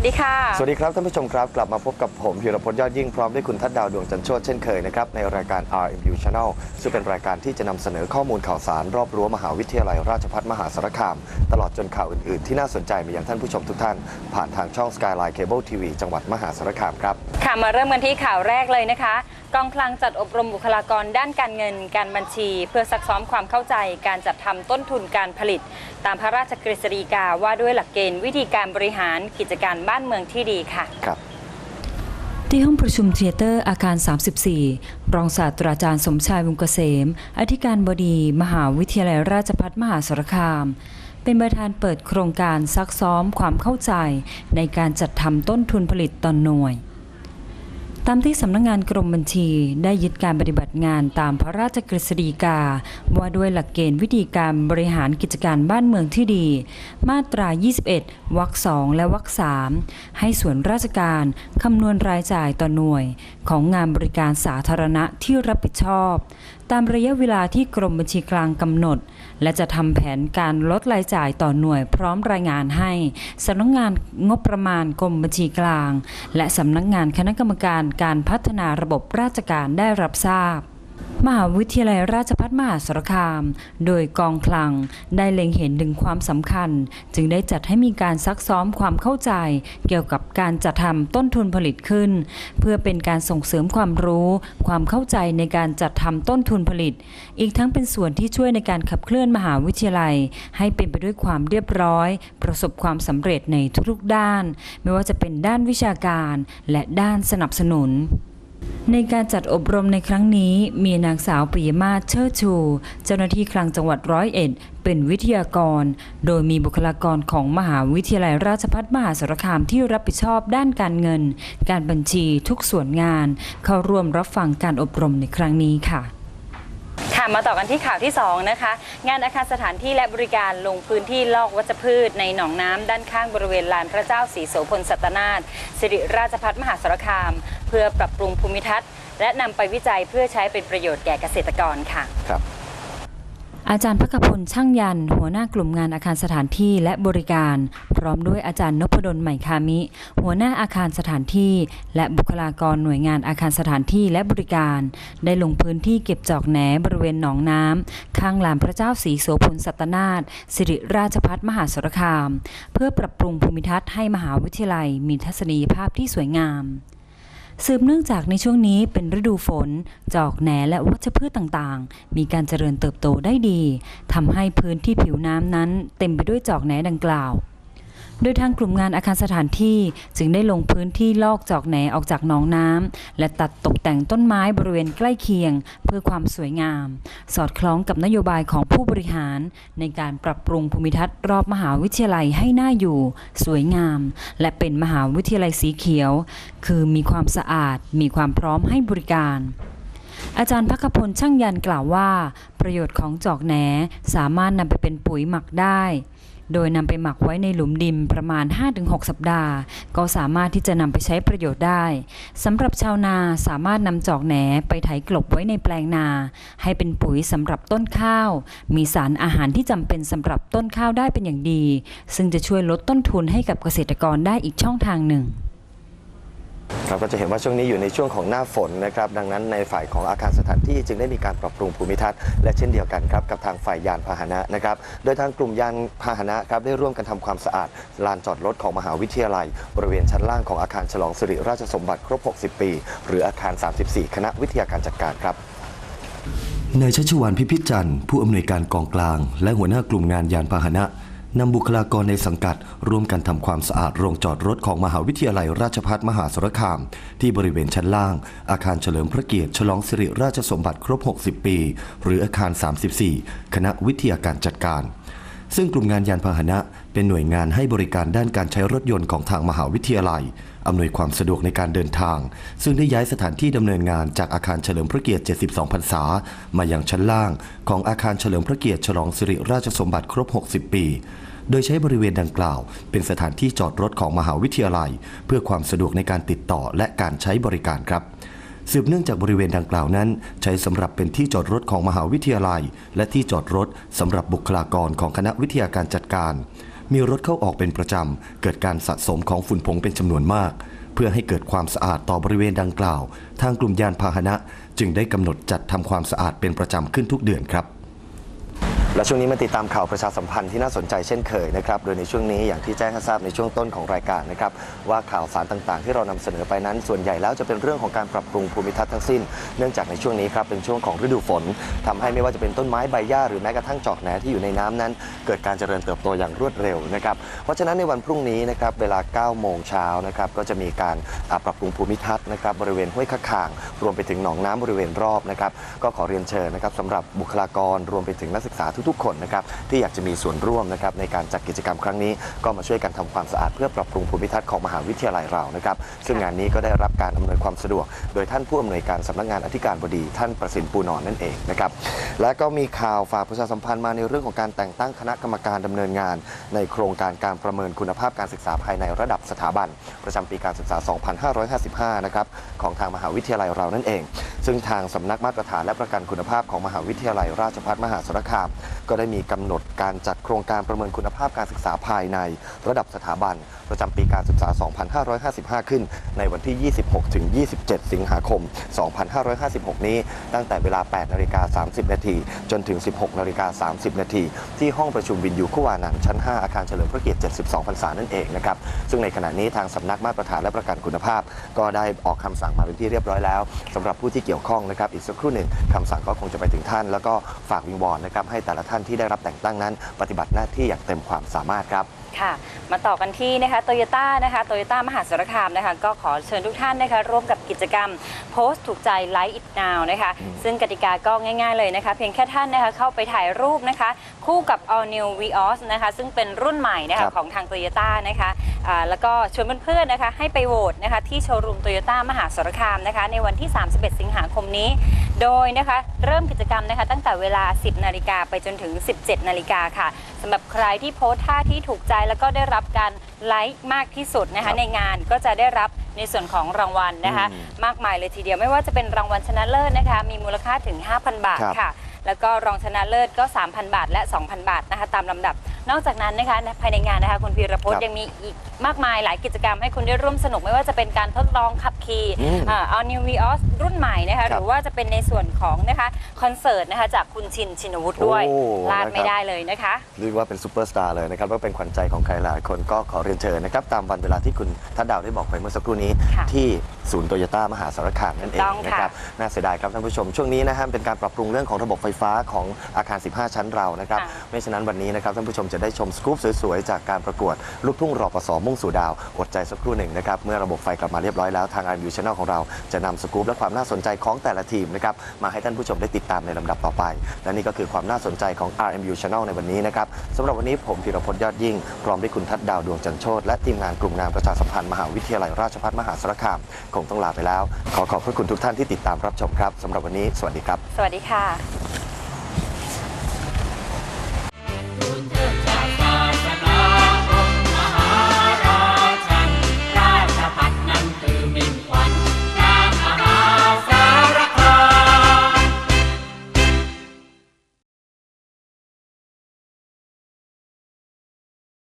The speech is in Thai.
วัสดีค่ะ สวัสดีครับท่านผู้ชมครับ กลับมาพบกับผมพีรพจน์ยอดยิ่งพร้อมด้วยคุณทัดดาวดวงจันทร์โชติเช่นเคยนะครับในรายการ RMU Channel ซึ่งเป็นรายการที่จะนำเสนอข้อมูลข่าวสาร รอบรั้วมหาวิทยาลัยราชภัฏมหาสารคาม ตลอดจนข่าวอื่น ๆ ที่น่าสนใจมายังท่านผู้ชมทุกท่าน ผ่านทางช่อง Skyline Cable TV จังหวัดมหาสารคามครับค่ะมาเริ่มกันที่ข่าวแรกเลยนะคะ กองคลังจัดอบรมบุคลากรด้านการเงิน การบัญชี เพื่อซักซ้อมความเข้าใจการจัดทำต้นทุนการผลิต ตามพระราชกฤษฎีกาว่าด้วยหลักเกณฑ์วิธีการบริหารกิจการบ้านเมืองที่ดีค่ะครับที่ห้องประชุมเทยเตอร์อาคาร 34 รองศาสตราจารย์สมชายวงศ์เกษม อธิการบดี มหาวิทยาลัยราชภัฏมหาสารคาม เป็นประธานเปิดโครงการซักซ้อมความเข้าใจในการจัดทำต้นทุนผลิตต่อนหน่วย ตามที่สำนักงงานกรมบัญชีได้ยึดการปฏิบัติงานตามพระราชกฤษฎีกา ว่าด้วยหลักเกณฑ์วิธีการบริหารกิจการบ้านเมืองที่ดี มาตรา 21 วรรคสองและวรรคสามให้ส่วนราชการคำนวณรายจ่ายต่อหน่วย ของงานบริการสาธารณะที่รับผิดชอบ ตามระยะเวลาที่กรมบัญชีกลางกำหนด และจะทำแผนการลดรายจ่ายต่อหน่วยพร้อมรายงานให้สำนักงานงบประมาณกรมบัญชีกลาง และสำนักงานคณะกรรมการการพัฒนาระบบราชการได้รับทราบ มหาวิทยาลัยราชภัฏมหาสารคาม โดยกองคลังได้เล็งเห็นถึงความสำคัญ จึงได้จัดให้มีการซักซ้อมความเข้าใจ เกี่ยวกับการจัดทำต้นทุนผลิตขึ้น เพื่อเป็นการส่งเสริมความรู้ ความเข้าใจในการจัดทำต้นทุนผลิต อีกทั้งเป็นส่วนที่ช่วยในการขับเคลื่อนมหาวิทยาลัย ให้เป็นไปด้วยความเรียบร้อย ประสบความสำเร็จในทุกๆด้าน ไม่ว่าจะเป็นด้านวิชาการ และด้านสนับสนุน ในการจัดอบรมในครั้งนี้มีนางสาวปิยมาศเชิดชู เจ้าหน้าที่คลังจังหวัดร้อยเอ็ด เป็นวิทยากร โดยมีบุคลากรของมหาวิทยาลัยราชภัฏมหาสารคามที่รับผิดชอบด้านการเงิน การบัญชีทุกส่วนงาน เข้าร่วมรับฟังการอบรมในครั้งนี้ค่ะ ค่ะมาต่อกันที่ข่าวที่ 2 นะคะ งานอาคารสถานที่และบริการลงพื้นที่ลอกวัชพืชในหนองน้ำด้านข้างบริเวณลานพระเจ้าศรีโสพลสัตนาถสิริราชพัฒมหาสารคาม เพื่อปรับปรุงภูมิทัศน์ และนำไปวิจัยเพื่อใช้เป็นประโยชน์แก่เกษตรกรค่ะครับ อาจารย์พักพลช่างยัน หัวหน้ากลุ่มงานอาคารสถานที่และบริการ พร้อมด้วยอาจารย์นพดลใหม่คามิ หัวหน้าอาคารสถานที่ และบุคลากรหน่วยงานอาคารสถานที่และบริการ ได้ลงพื้นที่เก็บจอกแหนบริเวณหนองน้ำข้างลานพระเจ้าศรีโสพลสัตนาถสิริราชพัฒมหาสารคาม เพื่อปรับปรุงภูมิทัศน์ให้มหาวิทยาลัยมีทัศนียภาพที่สวยงาม สืบเนื่องจากในช่วงนี้เป็นฤดูฝน จอกแหนและวัชพืชต่างๆ มีการเจริญเติบโตได้ดีทำให้พื้นที่ผิวน้ำนั้น เต็มไปด้วยจอกแหนดังกล่าว โดยทางกลุ่มงานอาคารสถานที่จึงได้ลงพื้นที่ลอกจอกแหนออกจากหนองน้ำและตัดตกแต่งต้นไม้บริเวณใกล้เคียง เพื่อความสวยงาม สอดคล้องกับนโยบายของผู้บริหาร ในการปรับปรุงภูมิทัศน์รอบมหาวิทยาลัยให้น่าอยู่ สวยงาม และเป็นมหาวิทยาลัยสีเขียว คือมีความสะอาด มีความพร้อมให้บริการอาจารย์พักพลช่างยันกล่าวว่า ประโยชน์ของจอกแหนสามารถนำไปเป็นปุ๋ยหมักได้ โดยนำไปหมักไว้ในหลุมดินประมาณ 5-6 สัปดาห์ ก็สามารถที่จะนำไปใช้ประโยชน์ได้สำหรับชาวนาสามารถนำจอกแหนไปไถกลบไว้ในแปลงนา ให้เป็นปุ๋ยสำหรับต้นข้าว มีสารอาหารที่จำเป็นสำหรับต้นข้าวได้เป็นอย่างดี ซึ่งจะช่วยลดต้นทุนให้กับเกษตรกรได้อีกช่องทางหนึ่ง ครับก็จะเห็นว่าช่วงนี้อยู่ในช่วงของหน้าฝนนะครับดังนั้นในฝ่ายของอาคารสถานที่จึงได้มีการปรับปรุงภูมิทัศน์และเช่นเดียวกันครับกับทางฝ่ายยานพาหนะนะครับโดยทางกลุ่มยานพาหนะครับได้ร่วมกันทำความสะอาดลานจอดรถของมหาวิทยาลัย บริเวณชั้นล่างของอาคารฉลองสิริราชสมบัติครบ 60 ปี หรืออาคาร 34 คณะวิทยาการจัดการครับนายชัชวานพิพิจันทร์ผู้อำนวยการกองกลาง และหัวหน้ากลุ่มงานยานพาหนะ นำบุคลากรในสังกัด ร่วมกันทำความสะอาดโรงจอดรถของมหาวิทยาลัยราชภัฏมหาสารคาม ที่บริเวณชั้นล่าง อาคารเฉลิมพระเกียรติฉลองสิริราชสมบัติครบ 60 ปี หรืออาคาร 34 คณะวิทยาการจัดการ ซึ่งกลุ่มงานยานพาหนะ เป็นหน่วยงานให้บริการด้านการใช้รถยนต์ของทางมหาวิทยาลัย อำนวยความสะดวกในการเดินทาง ซึ่งได้ย้ายสถานที่ดำเนินงานจากอาคารเฉลิมพระเกียรติ 72 พรรษา มายังชั้นล่างของอาคารเฉลิมพระเกียรติฉลองสิริราชสมบัติครบ 60 ปี โดยใช้บริเวณดังกล่าว เป็นสถานที่จอดรถของมหาวิทยาลัย เพื่อความสะดวกในการติดต่อและการใช้บริการครับ สืบเนื่องจากบริเวณดังกล่าวนั้น ใช้สำหรับเป็นที่จอดรถของมหาวิทยาลัย และที่จอดรถสำหรับบุคลากรของคณะวิทยาการจัดการ มีรถเข้าออกเป็นประจำ เกิดการสะสมของฝุ่นผงเป็นจำนวนมาก เพื่อให้เกิดความสะอาดต่อบริเวณดังกล่าว ทางกลุ่มยานพาหนะ จึงได้กำหนดจัดทำความสะอาดเป็นประจำขึ้นทุกเดือนครับ และช่วงนี้มาติดตามข่าวประชาสัมพันธ์ที่น่าสนใจเช่นเคยนะครับ โดยในช่วงนี้อย่างที่แจ้งให้ทราบในช่วงต้นของรายการนะครับว่าข่าวสารต่างๆ ที่เรานำเสนอไปนั้น ส่วนใหญ่แล้วจะเป็นเรื่องของการปรับปรุงภูมิทัศน์ทั้งสิ้น เนื่องจากในช่วงนี้ครับเป็นช่วงของฤดูฝนทำให้ไม่ว่าจะเป็นต้นไม้ใบหญ้าหรือแม้กระทั่งจอกแหนที่อยู่ในน้ำนั้น เกิดการเจริญเติบโตอย่างรวดเร็วนะครับ เพราะฉะนั้นในวันพรุ่งนี้นะครับเวลา 9 โมงเช้านะครับก็จะมีการปรับปรุงภูมิทัศน์นะครับบริเวณห้วยขะขาง รวมไปถึงหนองน้ำบริเวณรอบนะครับก็ขอเรียนเชิญนะครับสำหรับบุคลากรรวมไปถึงนักศึกษาทุกๆ คนนะครับที่อยากจะมีส่วนร่วมนะครับในการจัดกิจกรรมครั้งนี้ ก็มาช่วยกันทำความสะอาดเพื่อปรับปรุงภูมิทัศน์ของมหาวิทยาลัยเรานะครับซึ่งงานนี้ก็ได้รับการอำนวยความสะดวก โดยท่านผู้อำนวยการสำนักงานอธิการบดีท่านประสินปูนอนนั่นเองนะครับและก็มีข่าวฝากประชาสัมพันธ์มาในเรื่องของการแต่งตั้งคณะกรรมการดำเนินงาน ในโครงการการประเมินคุณภาพการศึกษาภายในระดับสถาบัน ประจำปีการศึกษา 2555 นะครับของทางมหาวิทยาลัยเรานั่นเอง ซึ่งทางสำนักมาตรฐานและประกันคุณภาพของมหาวิทยาลัยราชภัฏมหาสารคาม ก็ได้มีกำหนดการจัดโครงการประเมินคุณภาพการศึกษาภายใน ระดับสถาบัน ประจำปีการศึกษา 2555 ขึ้น ในวันที่ 26 ถึง 27 สิงหาคม 2556 นี้ ตั้งแต่เวลา 8 นาฬิกา 30 นาที จนถึง 16 นาฬิกา 30 นาที ที่ห้องประชุมวินยูคุวานันท์ชั้น 5 อาคารเฉลิมพระเกียรติ 72 พรรษานั่นเองนะครับ ซึ่งในขณะนี้ทางสำนักมาตรฐานและประกันคุณภาพ ก็ได้ออกคำสั่งมาเป็นที่เรียบร้อยแล้วสำหรับผู้ที่กี่ยวข้องนะครับอีกสักครู่หนึ่งคำสั่งก็คงจะไปถึงท่าน แล้วก็ฝากวิงวอนนะครับให้แต่ละท่านที่ได้รับแต่งตั้งนั้น ปฏิบัติหน้าที่อย่างเต็มความสามารถครับ ค่ะ มาต่อกันที่นะคะโตโยต้านะคะโตโยต้ามหาสารคามนะคะก็ขอเชิญทุกท่านนะคะร่วมกับกิจกรรมโพสต์ถูกใจ Like It Now นะคะซึ่งกติกาก็ง่ายๆเลยนะคะเพียงแค่ท่านนะคะเข้าไปถ่ายรูปนะคะ คู่กับ All New Vios นะคะซึ่งเป็นรุ่นใหม่นะครัคะบของทางโตโยต้านะคะอ่าแล้วก็ชวนเพื่อนๆนะคะให้ไปโหวตนะคะที่โชว์รูมโตโยต้ามหาสารคามนะคะในวันที่ 31 สิงหาคมนี้ โดยนะคะเริ่มกิจกรรมนะคะตั้งแต่เวลา 10 นาฬิกาไปจนถึง 17 นาฬิกาค่ะสำหรับใครที่โพสท่าที่ถูกใจแล้วก็ได้รับการไลค์มากที่สุดนะครัคะบในงานก็จะได้รับในส่วนของรางวัลนะคะ อืมมากมายเลยทีเดียวไม่ว่าจะเป็นรางวัลชนะเลิศนะคะ มีมูลค่าถึง 5,000 บาทครับ ค่ะ แล้วก็รองชนะเลิศก็ 3,000 บาทและ 2,000 บาทนะคะตามลำดับ นอกจากนั้นนะคะภายในงานนะคะคุณพีรพจครัน์บ ยังมีอีกมากมายหลายกิจกรรมให้คุณได้ร่วมสนุกไม่ว่าจะเป็นการทดลองขับ ขี่อืมเอา New Vios รุ่นใหม่นะคะคหรับรือว่าจะเป็นในส่วนของนะคะคอนเสิร์ตนะคะจากคุณชินชินวุฒิด้วยโอ้พลาดไม่นะครับได้เลยนะคะเรียกว่าเป็นซูเปอร์สตาร์เลยนะครับว่าเป็นขวัญใจของใครหลายคนก็ขอเรียนเชิญนะครับตามวันเวลาที่คุณทัดดาวได้บอกไปเมื่อสักครู่นี้ค่ะที่ศูนย์โตโยต้ามหาสารคามนั่นเองต้องค่ะนะครับน่าเสียดายครับท่านผู้ชมช่วงนี้นะฮะเป็นการปรับปรุงเรื่องของระบบไฟฟ้าของอาคาร 15 ชั้นเรานะครับค่ะไม่ฉะนั้นวันนี้นะครับท่านผู้ชมจะได้ชมสกู๊ปสวยๆจากการประกวดลูกทุ่งรอปสมุ่งสู่ดาวอดใจสักครู่หนึ่งนะครับเมื่อระบบไฟกลับมาเรียบร้อยแล้วทางยูชาแนลของเรา จะนำสกู๊ปและความน่าสนใจของแต่ละทีมนะครับมาให้ท่านผู้ชมได้ติดตามในลำดับต่อไป และนี่ก็คือความน่าสนใจของ RMU Channel ในวันนี้นะครับสำหรับวันนี้ผมธีรพจน์ยอดยิ่ง พร้อมด้วยคุณทัดดาวดวงจันโชตและทีมงานกลุ่มงานประชาสัมพันธ์มหาวิทยาลัยราชภัฏมหาสารคาม คงต้องลาไปแล้ว ขอขอบพระคุณทุกท่านที่ติดตามรับชมครับสำหรับวันนี้ สวัสดีครับ สวัสดีค่ะ